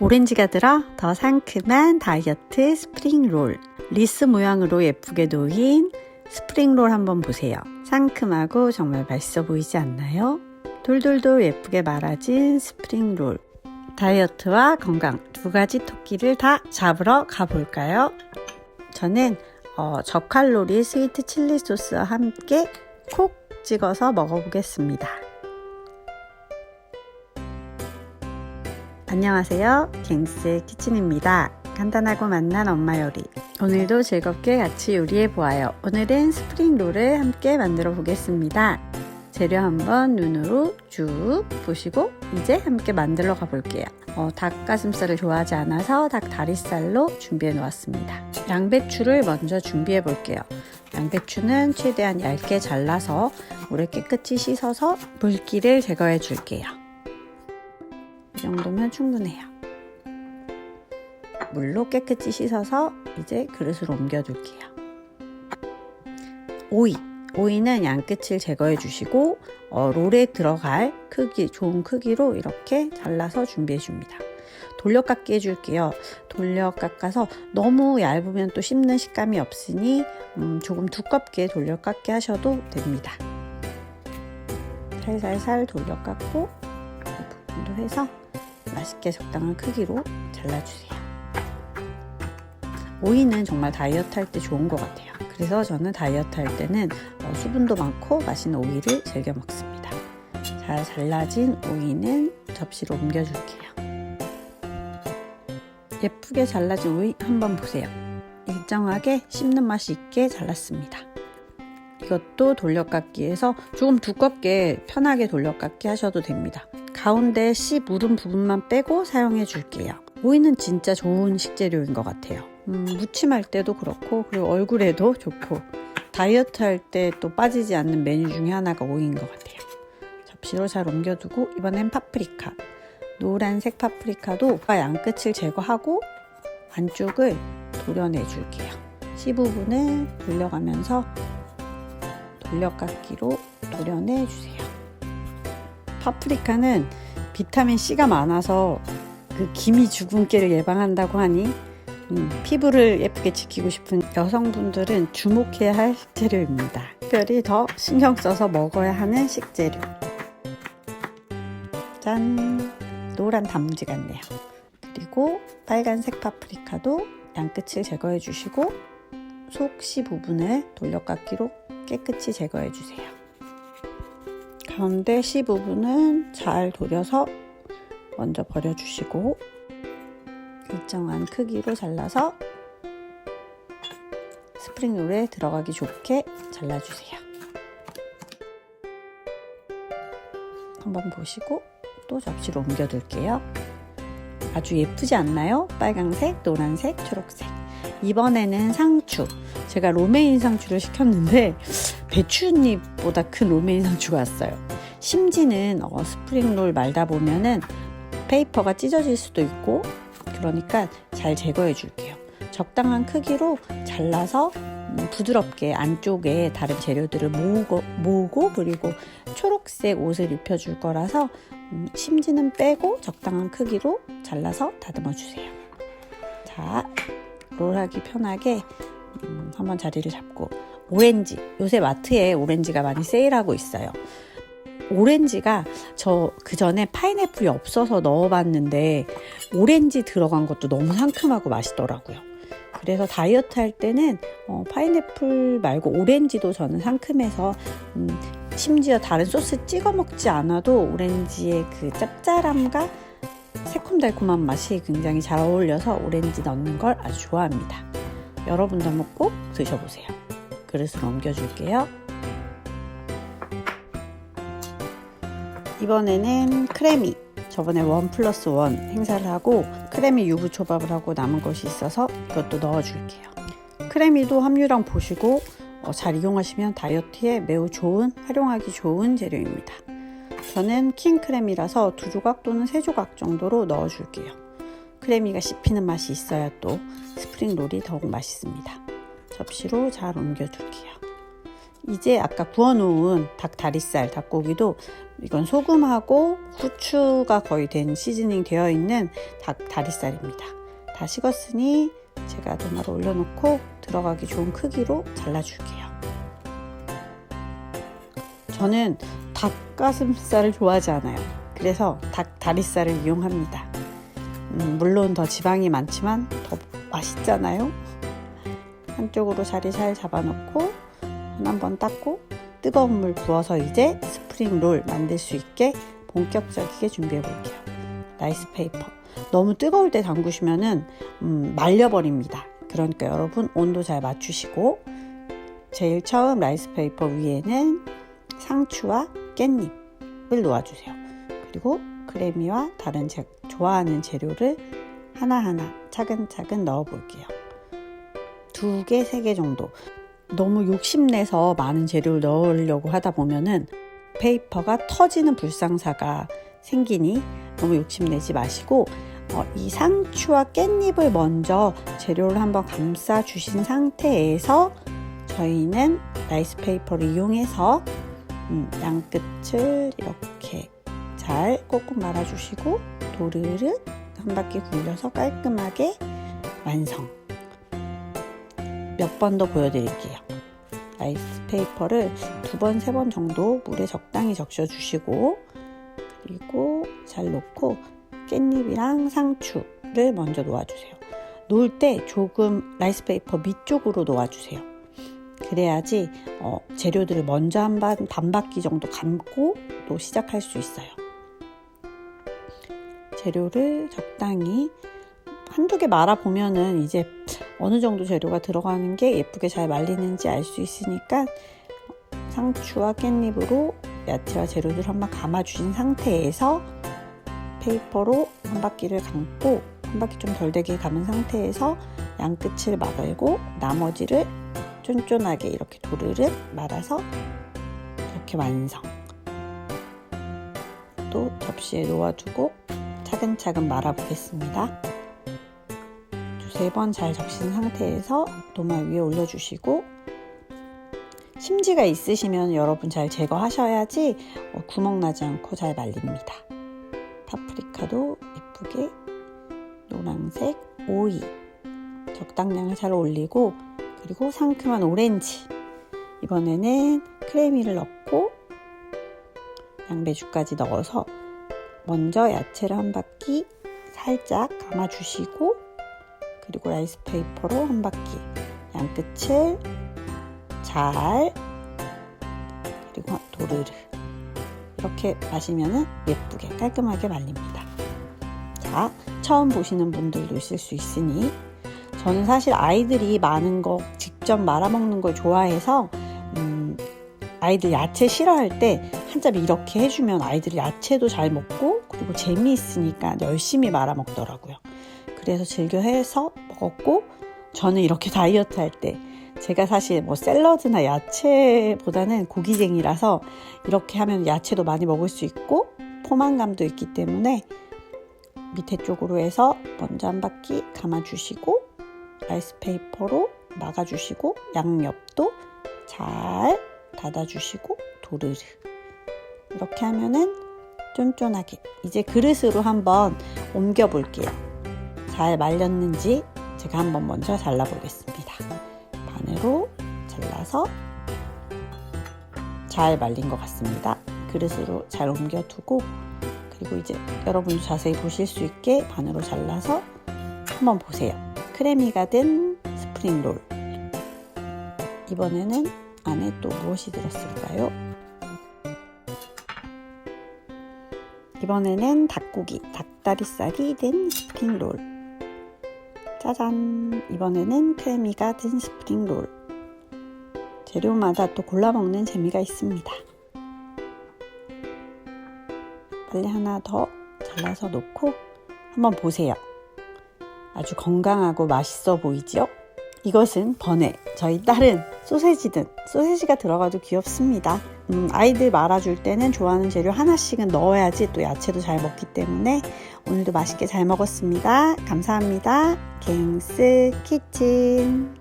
오렌지가 들어 더 상큼한 다이어트 스프링 롤. 리스 모양으로 예쁘게 놓인 스프링 롤 한번 보세요. 상큼하고 정말 맛있어 보이지 않나요? 돌돌돌 예쁘게 말아진 스프링 롤. 다이어트와 건강 두 가지 토끼를 다 잡으러 가볼까요? 저는 어, 저칼로리 스위트 칠리 소스와 함께 콕 찍어서 먹어보겠습니다. 안녕하세요. 갱스 키친입니다. 간단하고 맛난 엄마 요리. 오늘도 즐겁게 같이 요리해 보아요. 오늘은 스프링 롤을 함께 만들어 보겠습니다. 재료 한번 눈으로 쭉 보시고 이제 함께 만들러 가볼게요. 어, 닭가슴살을 좋아하지 않아서 닭 다리살로 준비해 놓았습니다. 양배추를 먼저 준비해 볼게요. 양배추는 최대한 얇게 잘라서 물에 깨끗이 씻어서 물기를 제거해 줄게요. 이 정도면 충분해요. 물로 깨끗이 씻어서 이제 그릇으로 옮겨둘게요. 오이. 오이는 양끝을 제거해 주시고 어, 롤에 들어갈 크기, 좋은 크기로 이렇게 잘라서 준비해 줍니다. 돌려깎기 해줄게요. 돌려 깎아서 너무 얇으면 또 씹는 식감이 없으니 음, 조금 두껍게 돌려 깎기 하셔도 됩니다. 살살살 돌려 깎고 이 부분도 해서 맛있게 적당한 크기로 잘라주세요. 오이는 정말 다이어트 할 때 좋은 것 같아요. 그래서 저는 다이어트 할 때는 어, 수분도 많고 맛있는 오이를 즐겨 먹습니다. 잘 잘라진 오이는 접시로 옮겨줄게요. 예쁘게 잘라진 오이 한번 보세요. 일정하게 씹는 맛이 있게 잘랐습니다. 이것도 돌려깎기해서 조금 두껍게 편하게 돌려깎기 하셔도 됩니다. 가운데 씨 묻은 부분만 빼고 사용해 줄게요. 오이는 진짜 좋은 식재료인 것 같아요. 음, 무침할 때도 그렇고 그리고 얼굴에도 좋고 다이어트 할 때 또 빠지지 않는 메뉴 중에 하나가 오이인 것 같아요. 접시로 잘 옮겨두고 이번엔 파프리카. 노란색 파프리카도 양끝을 제거하고 안쪽을 도려내 줄게요. 씨 부분을 돌려가면서 돌려깎기로 도려내 주세요. 파프리카는 비타민 C가 많아서 그 기미 주근깨를 예방한다고 하니 음, 피부를 예쁘게 지키고 싶은 여성분들은 주목해야 할 식재료입니다. 특별히 더 신경 써서 먹어야 하는 식재료. 짠! 노란 단무지 같네요. 그리고 빨간색 파프리카도 양끝을 제거해 주시고 속씨 부분을 돌려깎기로 깨끗이 제거해 주세요. 가운데 씨 부분은 잘 도려서 먼저 버려주시고 일정한 크기로 잘라서 스프링롤에 들어가기 좋게 잘라주세요. 한번 보시고 또 접시로 옮겨둘게요. 아주 예쁘지 않나요? 빨강색, 노란색, 초록색. 이번에는 상추. 제가 로메인 상추를 시켰는데 배추잎보다 큰 로메인 상추가 왔어요. 심지는 어, 스프링롤 말다 보면은 페이퍼가 찢어질 수도 있고 그러니까 잘 제거해 줄게요. 적당한 크기로 잘라서 음, 부드럽게 안쪽에 다른 재료들을 모으고, 모으고 그리고 초록색 옷을 입혀줄 거라서 음, 심지는 빼고 적당한 크기로 잘라서 다듬어 주세요. 자, 롤하기 편하게 음, 한번 자리를 잡고 오렌지 요새 마트에 오렌지가 많이 세일하고 있어요. 오렌지가 저 그 전에 파인애플이 없어서 넣어봤는데 오렌지 들어간 것도 너무 상큼하고 맛있더라고요. 그래서 다이어트 할 때는 어, 파인애플 말고 오렌지도 저는 상큼해서 음, 심지어 다른 소스 찍어 먹지 않아도 오렌지의 그 짭짤함과 새콤달콤한 맛이 굉장히 잘 어울려서 오렌지 넣는 걸 아주 좋아합니다. 여러분도 한번 꼭 드셔보세요. 그릇으로 옮겨줄게요. 이번에는 크래미. 저번에 원 플러스 원 행사를 하고 크래미 유부 초밥을 하고 남은 것이 있어서 이것도 넣어줄게요. 크래미도 함유량 보시고 어, 잘 이용하시면 다이어트에 매우 좋은, 활용하기 좋은 재료입니다. 저는 킹 크래미라서 두 조각 또는 세 조각 정도로 넣어줄게요. 크래미가 씹히는 맛이 있어야 또 스프링 롤이 더욱 맛있습니다. 접시로 잘 옮겨줄게요. 이제 아까 구워놓은 닭 다리살 닭고기도 이건 소금하고 후추가 거의 된 시즈닝 되어 있는 닭 다리살입니다. 다 식었으니 제가 도마로 올려놓고 들어가기 좋은 크기로 잘라줄게요. 저는 닭가슴살을 좋아하지 않아요. 그래서 닭 다리살을 이용합니다. 음, 물론 더 지방이 많지만 더 맛있잖아요. 한쪽으로 자리 잘 잡아놓고 손 한번 닦고 뜨거운 물 부어서 이제 스프링 롤 만들 수 있게 본격적이게 준비해 볼게요. 라이스 페이퍼. 너무 뜨거울 때 담그시면은 음, 말려버립니다. 그러니까 여러분 온도 잘 맞추시고 제일 처음 라이스 페이퍼 위에는 상추와 깻잎을 놓아주세요. 그리고 크래미와 다른 제 좋아하는 재료를 하나하나 차근차근 넣어 볼게요. 두 개, 세 개 정도. 너무 욕심내서 많은 재료를 넣으려고 하다 보면은 페이퍼가 터지는 불상사가 생기니 너무 욕심내지 마시고 어, 이 상추와 깻잎을 먼저 재료를 한번 감싸 주신 상태에서 저희는 라이스 페이퍼를 이용해서 음, 양끝을 이렇게 잘 꼭꼭 말아주시고 도르륵 한 바퀴 굴려서 깔끔하게 완성. 몇 번 더 보여드릴게요. 아이스 페이퍼를 두 번, 세 번 정도 물에 적당히 적셔주시고 그리고 잘 놓고 깻잎이랑 상추를 먼저 놓아주세요. 놓을 때 조금 라이스 페이퍼 밑쪽으로 놓아주세요. 그래야지 어, 재료들을 먼저 한 반, 반 바퀴 정도 감고 또 시작할 수 있어요. 재료를 적당히 한두 개 말아 보면은 이제 어느 정도 재료가 들어가는 게 예쁘게 잘 말리는지 알 수 있으니까 상추와 깻잎으로 야채와 재료들 한번 감아 주신 상태에서 페이퍼로 한 바퀴를 감고 한 바퀴 좀 덜 되게 감은 상태에서 양 끝을 막을고 나머지를 쫀쫀하게 이렇게 도르륵 말아서 이렇게 완성. 또 접시에 놓아두고 차근차근 말아보겠습니다. 두세 번잘 적신 상태에서 도마 위에 올려주시고 심지가 있으시면 여러분 잘 제거하셔야지 어, 구멍 나지 않고 잘 말립니다. 파프리카도 예쁘게 노란색 오이 적당량을 잘 올리고 그리고 상큼한 오렌지 이번에는 크래미를 넣고 양배추까지 넣어서 먼저 야채를 한 바퀴 살짝 감아주시고 그리고 라이스 페이퍼로 한 바퀴 양끝을 잘 그리고 도르르 이렇게 마시면 예쁘게 깔끔하게 말립니다. 자, 처음 보시는 분들도 있을 수 있으니 저는 사실 아이들이 많은 거 직접 말아먹는 걸 좋아해서 음, 아이들 야채 싫어할 때한잡 이렇게 해주면 아이들이 야채도 잘 먹고 그리고 재미있으니까 열심히 말아먹더라고요. 그래서 즐겨 해서 먹었고 저는 이렇게 다이어트 할 때 제가 사실 뭐 샐러드나 야채보다는 고기쟁이라서 이렇게 하면 야채도 많이 먹을 수 있고 포만감도 있기 때문에 밑에 쪽으로 해서 먼저 한 바퀴 감아주시고 라이스 페이퍼로 막아주시고 양옆도 잘 닫아주시고 도르르. 이렇게 하면은 쫀쫀하게. 이제 그릇으로 한번 옮겨 볼게요 잘 말렸는지 제가 한번 먼저 잘라 보겠습니다 반으로 잘라서 잘 말린 것 같습니다 그릇으로 잘 옮겨 두고 그리고 이제 여러분도 자세히 보실 수 있게 반으로 잘라서 한번 보세요 크래미가 든 스프링 롤 이번에는 안에 또 무엇이 들었을까요? 이번에는 닭고기, 닭다리살이 든 스프링 롤. 짜잔! 이번에는 크래미가 든 스프링 롤. 재료마다 또 골라 먹는 재미가 있습니다. 빨리 하나 더 잘라서 놓고 한번 보세요. 아주 건강하고 맛있어 보이죠? 이것은 번에 저희 딸은 소세지든 소세지가 들어가도 귀엽습니다. 음, 아이들 말아줄 때는 좋아하는 재료 하나씩은 넣어야지 또 야채도 잘 먹기 때문에 오늘도 맛있게 잘 먹었습니다. 감사합니다. 갱스 키친